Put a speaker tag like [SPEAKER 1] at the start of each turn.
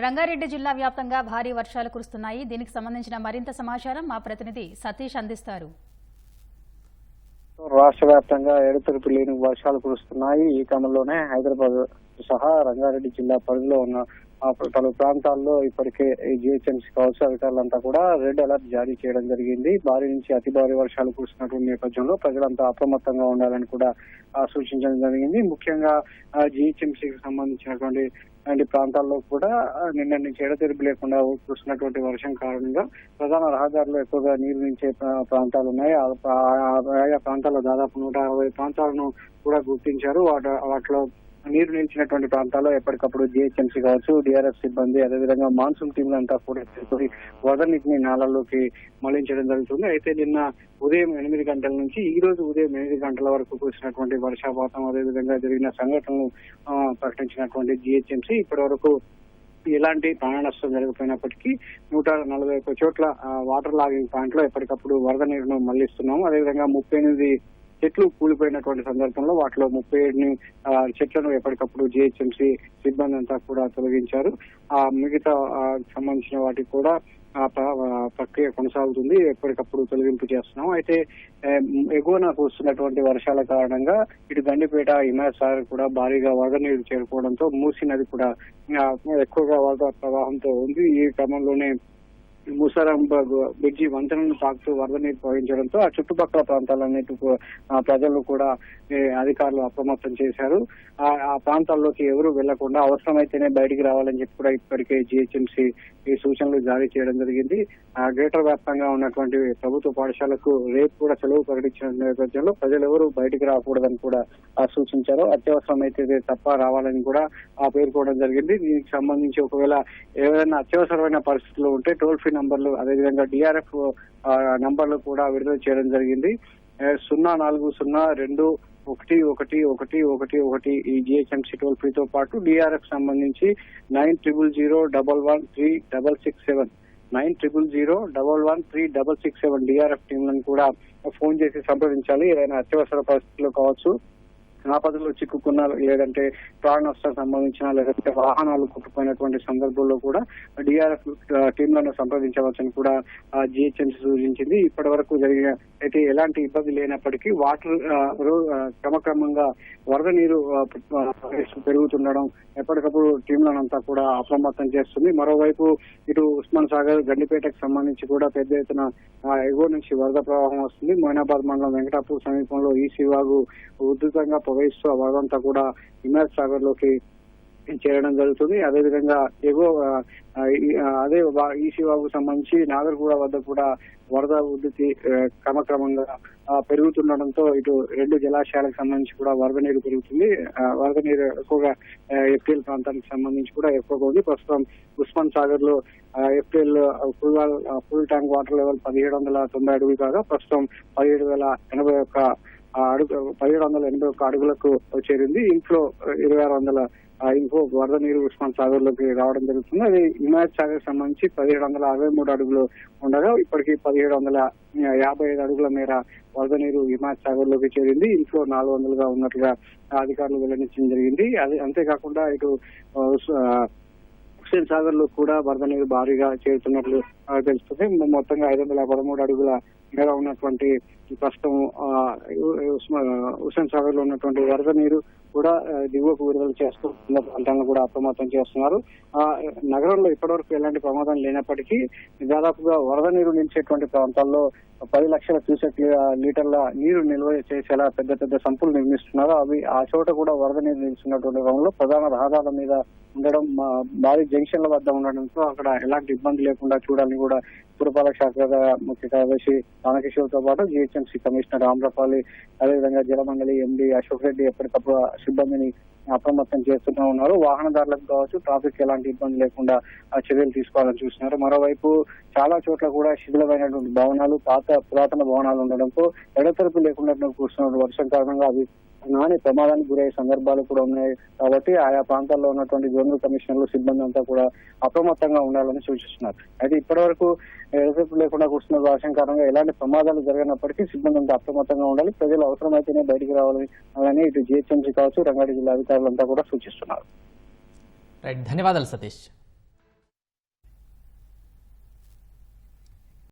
[SPEAKER 1] రంగారెడ్డి జిల్లా వ్యాప్తంగా భారీ వర్షాలు కురుస్తున్నాయి. దీనికి సంబంధించిన మరింత సమాచారం మా ప్రతినిధి సతీష్ అందిస్తారు.
[SPEAKER 2] రాష్ట్ర వ్యాప్తంగా ఎడతెరిపి లేని వర్షాలు కురుస్తున్నాయి. ఈ క్రమంలోనే హైదరాబాద్ సహా రంగారెడ్డి జిల్లా పరిధిలో ఉన్న పలు ప్రాంతాల్లో ఇప్పటికే ఈ జిహెచ్ఎంసీ కావచ్చు అధికారులంతా కూడా రెడ్ అలర్ట్ జారీ చేయడం జరిగింది. భారీ నుంచి అతి భారీ వర్షాలు కురుస్తున్నటువంటి నేపథ్యంలో ప్రజలంతా అప్రమత్తంగా ఉండాలని కూడా సూచించడం జరిగింది. ముఖ్యంగా జిహెచ్ఎంసీకి సంబంధించినటువంటి అలాంటి ప్రాంతాల్లో కూడా నిన్న నుంచి ఎడతెరిపి లేకుండా కురుస్తున్నటువంటి వర్షం కారణంగా ప్రధాన రహదారులు ఎక్కువగా నీరు నించే ప్రాంతాలు ఉన్నాయి. ఆ ఆయా ప్రాంతాల్లో దాదాపు నూట అరవై ప్రాంతాలను కూడా గుర్తించారు. వాట వాటిలో నీరు నిలిచినటువంటి ప్రాంతాల్లో ఎప్పటికప్పుడు జిహెచ్ఎంసీ కావచ్చు డిఆర్ఎఫ్ సిబ్బంది అదేవిధంగా మాన్సూన్ టీంలు అంతా కూడా చేసుకుని వరద నీటిని నాలల్లోకి మళ్ళించడం జరుగుతుంది. అయితే నిన్న ఉదయం ఎనిమిది గంటల నుంచి ఈ రోజు ఉదయం ఎనిమిది గంటల వరకు కురిసినటువంటి వర్షాపాతం అదేవిధంగా జరిగిన సంఘటనలు ప్రకటించినటువంటి జిహెచ్ఎంసీ ఇప్పటి వరకు ఎలాంటి ప్రాణ నష్టం జరగకపోయినప్పటికీ నూట నలభై ఒక్క చోట్ల వాటర్ లాగింగ్ పాయింట్లో ఎప్పటికప్పుడు వరద నీరును మళ్ళిస్తున్నాము. అదేవిధంగా ముప్పై ఎనిమిది చెట్లు కూలిపోయినటువంటి సందర్భంలో వాటిలో ముప్పై ఏడుని చెట్లను ఎప్పటికప్పుడు జిహెచ్ఎంసీ సిబ్బంది అంతా కూడా తొలగించారు. ఆ మిగతా సంబంధించిన వాటికి కూడా ఆ ప్రక్రియ కొనసాగుతుంది. ఎప్పటికప్పుడు తొలగింపు చేస్తున్నాం. అయితే ఎగువన కురుస్తున్నటువంటి వర్షాల కారణంగా ఇటు గండిపేట హిమాయత్ కూడా భారీగా వరద నీరు చేరుకోవడంతో మూసి నది కూడా ఎక్కువగా వరద ప్రవాహంతో ఉంది. ఈ క్రమంలోనే ముసారాం బ్రిడ్జి వంతెనను తాకుతూ వరద నీరు ప్రవహించడంతో ఆ చుట్టుపక్కల ప్రాంతాలన్నిటి ఆ ప్రజలు కూడా అధికారులు అప్రమత్తం చేశారు. ఆ ప్రాంతాల్లోకి ఎవరు వెళ్ళకుండా అవసరమైతేనే బయటికి రావాలని చెప్పి కూడా ఇప్పటికే జిహెచ్ఎంసీ ఈ సూచనలు జారీ చేయడం జరిగింది. ఆ గ్రేటర్ వ్యాప్తంగా ఉన్నటువంటి ప్రభుత్వ పాఠశాలకు రేపు కూడా సెలవు ప్రకటించిన నేపథ్యంలో ప్రజలు ఎవరు బయటికి రాకూడదని కూడా ఆ సూచించారు. అత్యవసరమైతే తప్ప రావాలని కూడా ఆ పేర్కోవడం జరిగింది. దీనికి సంబంధించి ఒకవేళ ఏదైనా అత్యవసరమైన పరిస్థితులు ఉంటే టోల్ ఫ్రీ నంబర్లు అదేవిధంగా డిఆర్ఎఫ్ నంబర్లు కూడా విడుదల చేయడం జరిగింది. సున్నా నాలుగు సున్నా రెండు ఒకటి ఒకటి ఒకటి ఒకటి ఒకటి ఈ జిహెచ్ఎంసీ టోల్ ఫ్రీతో పాటు డిఆర్ఎఫ్ సంబంధించి nine triple zero double one three double six seven nine triple zero double one three double six seven DRF టీంలను కూడా ఫోన్ చేసి సంప్రదించాలి. ఏదైనా అత్యవసర పరిస్థితుల్లో కావచ్చు. ఆపదలో చిక్కుకున్న లేదంటే ప్రాణ నష్టం సంబంధించిన లేదంటే వాహనాలు కొట్టుకుపోయినటువంటి సందర్భంలో కూడా డిఆర్ఎఫ్ టీంలను సంప్రదించవచ్చని కూడా జిహెచ్ఎంసీ సూచించింది. ఇప్పటి వరకు జరిగిన అయితే ఎలాంటి ఇబ్బంది లేనప్పటికీ వాటర్ క్రమక్రమంగా వరద నీరు పెరుగుతుండడం ఎప్పటికప్పుడు టీంలను అంతా కూడా అప్రమత్తం చేస్తుంది. మరోవైపు ఇటు ఉస్మాన్ సాగర్ గండిపేటకు సంబంధించి కూడా పెద్ద ఎత్తున ఎగువ నుంచి వరద ప్రవాహం వస్తుంది. మొయినాబాద్ మండలం వెంకటాపూర్ సమీపంలో ఈ శివాగు ఉధృతంగా ప్రవహిస్తూ ఆ వరదంతా కూడా హిమాయత్ సాగర్లోకి చేరడం జరుగుతుంది. అదేవిధంగా ఎగువ అదే వా- సంబంధించి నాగర్గూడ వద్ద కూడా వరద ఉధృతి క్రమక్రమంగా పెరుగుతుండడంతో ఇటు రెండు జలాశయాలకు సంబంధించి కూడా వరద నీరు పెరుగుతుంది. వరద నీరు ఎక్కువగా ఎఫ్టీఎల్ ప్రాంతానికి సంబంధించి కూడా ఎక్కువగా ఉంది. ప్రస్తుతం ఉస్మాన్ సాగర్లో FTL full full tank water level పదిహేడు వందల తొంభై అడుగులు కాగా ప్రస్తుతం పదిహేడు వేల ఎనభై ఒక్క అడుగు పదిహేడు వందల ఎనభై ఒక్క అడుగులకు చేరింది. ఇంట్లో ఇరవై ఆరు వందల ఆ, ఇంకో వరద నీరు ఉస్మాన్ సాగర్లోకి రావడం జరుగుతుంది. అది హిమాయత్ సాగర్ సంబంధించి పదిహేడు వందల అరవై మూడు అడుగులు ఉండగా ఇప్పటికి పదిహేడు వందల యాభై ఐదు అడుగుల మేర వరద నీరు హిమాయత్ సాగర్లోకి చేరింది. ఇంట్లో నాలుగు వందలుగా ఉన్నట్లుగా అధికారులు వెల్లడించడం జరిగింది. అది అంతేకాకుండా ఇటు హుస్సేన్ సాగర్లో కూడా వరద నీరు భారీగా చేరుతున్నట్లు తెలుస్తుంది. మొత్తంగా ఐదు వందల పదమూడు అడుగుల మేర ఉన్నటువంటి ప్రస్తుతం హుస్సేన్ సాగర్లో ఉన్నటువంటి వరద నీరు కూడా దిగువకు విడుదల చేస్తూ ప్రాంతాలను కూడా అప్రమత్తం చేస్తున్నారు. ఆ నగరంలో ఇప్పటివరకు ఎలాంటి ప్రమాదం లేనప్పటికీ దాదాపుగా వరద నీరు నిలిచేటువంటి ప్రాంతాల్లో పది లక్షల క్యూసెక్ లీటర్ల నీరు నిల్వ చేసేలా పెద్ద పెద్ద సంపులు నిర్మిస్తున్నారు. అవి ఆ చోట కూడా వరద నీరు నిలిచినటువంటి క్రమంలో ప్రధాన రహదారుల మీద ఉండడం భారీ జంక్షన్ల వద్ద ఉండడంతో అక్కడ ఎలాంటి ఇబ్బంది లేకుండా చూడాలని కూడా పురపాలక శాఖ ముఖ్య కార్యదర్శి రామకిషోర్తో పాటు జిహెచ్ఎంసీ కమిషనర్ ఆమ్రపాలి అదేవిధంగా జలమండలి ఎండి అశోక్ రెడ్డి ఎప్పటికప్పుడు సిబ్బందిని అప్రమత్తం చేస్తూనే ఉన్నారు. వాహనదారులకు కావచ్చు ట్రాఫిక్ ఎలాంటి ఇబ్బంది లేకుండా ఆ చర్యలు తీసుకోవాలని చూస్తున్నారు. మరోవైపు చాలా చోట్ల కూడా శిథిలమైనటువంటి భవనాలు పాత పురాతన భవనాలు ఉండడంతో ఎడతెరపు లేకుండా కూర్చున్న వర్షం కారణంగా అవి నాని ప్రమాదానికి గురయ్యే సందర్భాలు కూడా ఉన్నాయి. కాబట్టి ఆయా ప్రాంతాల్లో ఉన్నటువంటి జోనల్ కమిషనర్లు సిబ్బంది అంతా కూడా అప్రమత్తంగా ఉండాలని సూచిస్తున్నారు. అయితే ఇప్పటివరకు ఎడసేపు లేకుండా కూర్చున్న వర్షం కారణంగా ఎలాంటి ప్రమాదాలు జరిగినప్పటికీ సిబ్బంది అంతా అప్రమత్తంగా ఉండాలి. ప్రజలు అవసరమైతేనే బయటికి రావాలని అలానే ఇటు జిహెచ్ఎంసీ కావచ్చు రంగారెడ్డి జిల్లా అధికారులంతా కూడా సూచిస్తున్నారు.
[SPEAKER 3] రైట్ ధన్యవాదాలు సతీష్.